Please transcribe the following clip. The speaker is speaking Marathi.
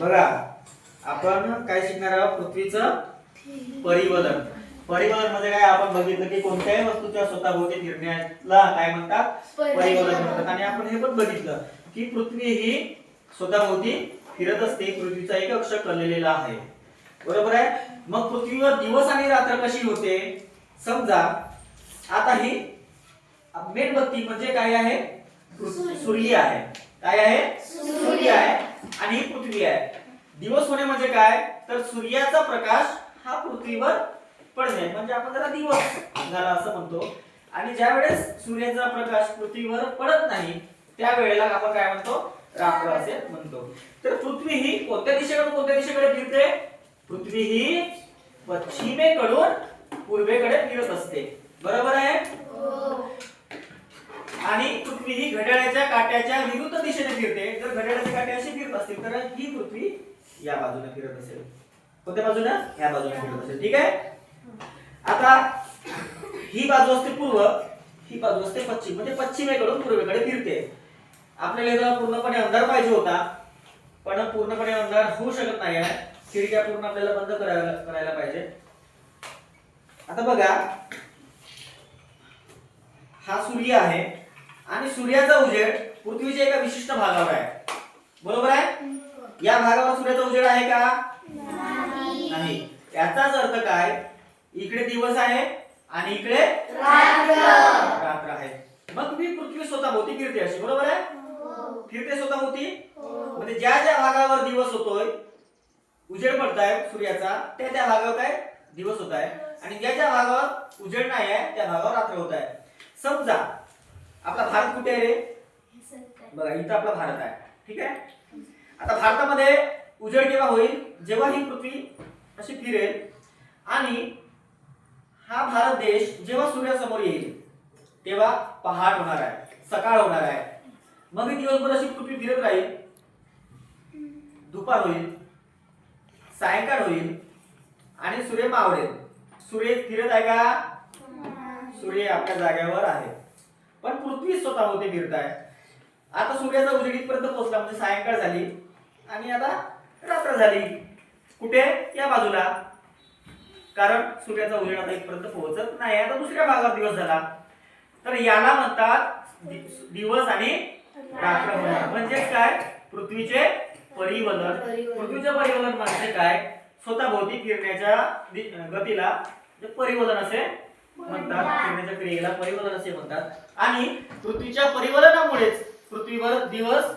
बघा आपण काय शिकणार आहोत? पृथ्वीचं परिवलन. परिवलनमध्ये काय? आपण बघितलं की कोणत्याही वस्तूच्या स्वतःभोवती फिरण्याला काय म्हणतात? परिवलन. म्हणतात. आणि आपण हे पण बघितलं की पृथ्वी ही स्वतःभोवती फिरत असते. पृथ्वीचा एक अक्ष कललेला आहे. बरोबर आहे? मग पृथ्वीवर दिवस आणि रात्र कशी होते? समजा आता ही मेणबत्ती म्हणजे काय आहे? सूर्य. आहे. काय आहे? सूर्य आहे. आणि ही पृथ्वी आहे. दिवस होणे म्हणजे काय? तर सूर्याचा प्रकाश हा पृथ्वीवर पडणे. म्हणजे आपण जरा दिवस झाला असं म्हणतो. आणि ज्या वेळेस सूर्याचा प्रकाश पृथ्वीवर पडत नाही त्या वेळेला आपण काय म्हणतो? रात्र असे म्हणतो. तर पृथ्वी ही कोणत्या दिशेकडून कोणत्या दिशेकडे फिरते? पृथ्वी ही पश्चिमेकडून पूर्वेकडे फिरत असते. बरोबर आहे? आणि पृथ्वी ही घड्याळाच्या काट्याच्या विरुद्ध दिशेने फिरते. जर घड्याळाचे काटे असे फिरत असतील तर ही पृथ्वी या बाजूने फिरत असेल. कोणत्या बाजूने? या बाजूने फिरत असेल. ठीक आहे? आता ही बाजू असते पूर्व ही बाजू असते पश्चिम. म्हणजे पश्चिमेकडून पूर्वेकडे फिरते. आपल्याला पूर्णपणे अंधार पाहिजे होता. पण पूर्णपणे अंधार होऊ शकत नाही आहे. खिडक्या पूर्ण आपल्याला बंद करायला करायला पाहिजे. आता बघा हा सूर्य आहे. आणि सूर्याचा उजेड पृथ्वीच्या एका विशिष्ट भागावर आहे. बरोबर आहे? या भागावर सूर्याचा उजेड आहे का? नाही. याचाच अर्थ काय? इकडे दिवस आहे आणि इकडे रात्र. आहे. मग मी पृथ्वी स्वतःभोवती फिरते अशी बरोबर आहे? फिरते स्वतःभोवती म्हणजे ज्या ज्या भागावर दिवस होतोय उजेड पडताय सूर्याचा त्या त्या भागावर काय? दिवस होत आहे आणि ज्या ज्या भागावर उजेड नाही आहे त्या भागावर रात्र होत आहे. समजा आपला भारत कुठे आहे रे? बघा इथं आपला भारत आहे. ठीक आहे? आता भारतामध्ये उजेड केव्हा होईल? जेव्हा ही पृथ्वी अशी फिरेल आणि हा भारत देश जेव्हा सूर्यासमोर येईल तेव्हा पहाट होणार आहे सकाळ होणार आहे. मग ही दिवसभर अशी पृथ्वी फिरत राहील. दुपार होईल सायंकाळ होईल आणि सूर्य मावळेल. सूर्य फिरत आहे का? सूर्य आपल्या जागेवर आहे. पण पृथ्वी स्वतः होते फिरताय आहे आता सूर्याचा उजेड इथपर्यंत पोहोचला म्हणजे सायंकाळ झाली आणि आता रात्र झाली. कुठे? या बाजूला. कारण सूर्याचा उजेड आता इथपर्यंत पोहोचत नाही. आता दुसऱ्या भागात दिवस झाला. तर याला म्हणतात दिवस आणि रात्र म्हणजे काय? पृथ्वीचे परिवलन. पृथ्वीचे परिवलन म्हणजे काय? स्वतःभोवती फिरण्याच्या गतीला म्हणजे परिवलन असे म्हणतात. फिरण्याच्या क्रियेला परिवलन असे म्हणतात. आणि पृथ्वीच्या परिवलनामुळेच पृथ्वीवर दिवस